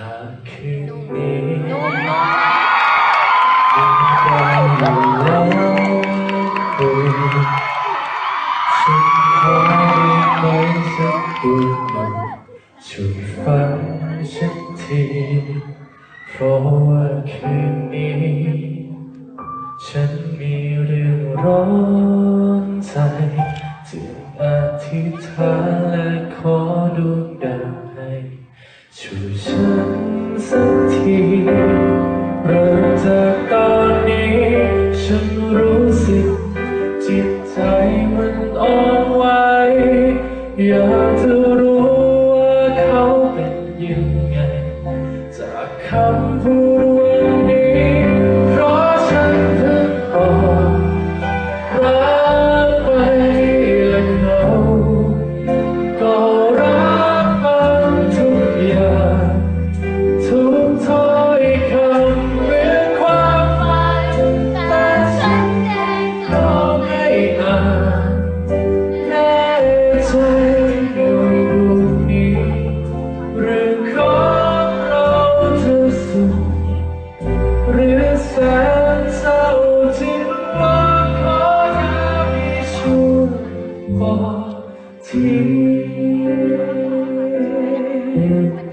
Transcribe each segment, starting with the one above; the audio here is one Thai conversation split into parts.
ช่วยฟังฉันทีเพราะว่าคืนนี้ ฉันมีเรื่องร้อนใจจึงอธิษฐาน ฉันสักทีเริ่มจากตอนนี้ ฉันรู้สึก ฉ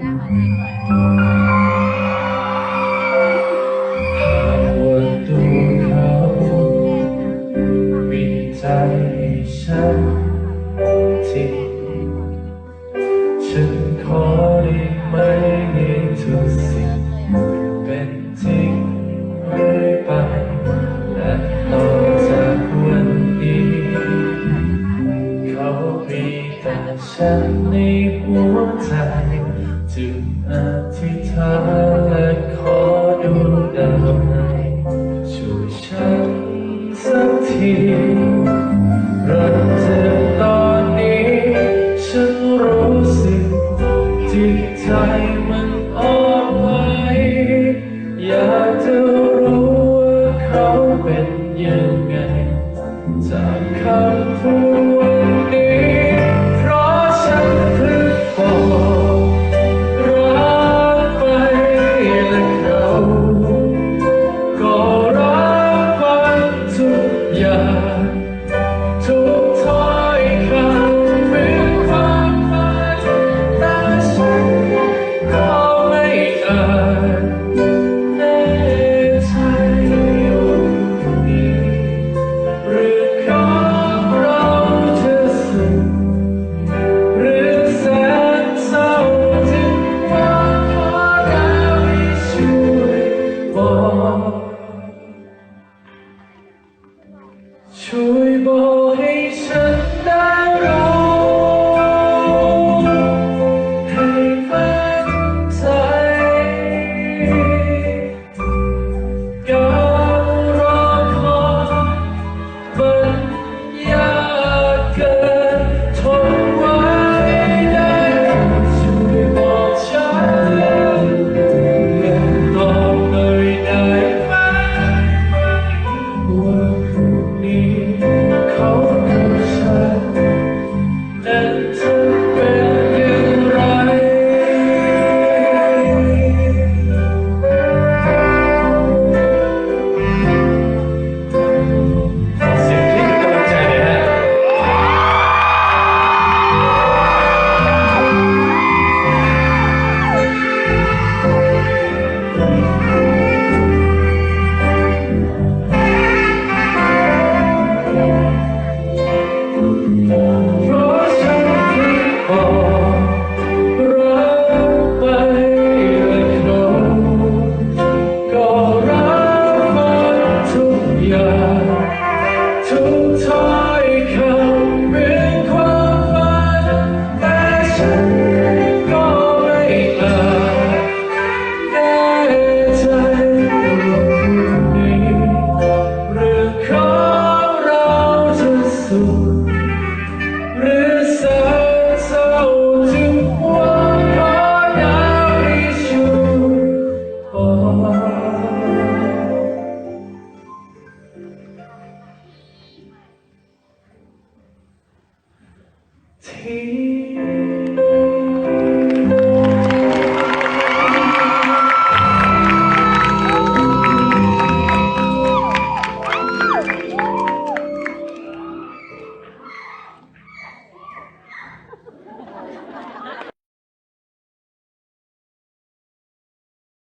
ันจริงฉันขอได้ไหมให้ทุกสิ่งเป็นจริงเรื่อยไปและต่อจากวันนี้ เขามีแต่ฉันนหัวใจ จึงอธิษฐานและขอดวงดาวให้ช่วยฉันสักทีรักเธอตอนนี้ ฉันรู้สึกจิตใจมันอ่อนไหวอยากจะรู้ว่าเขาเป็นยังไงจากคำพูด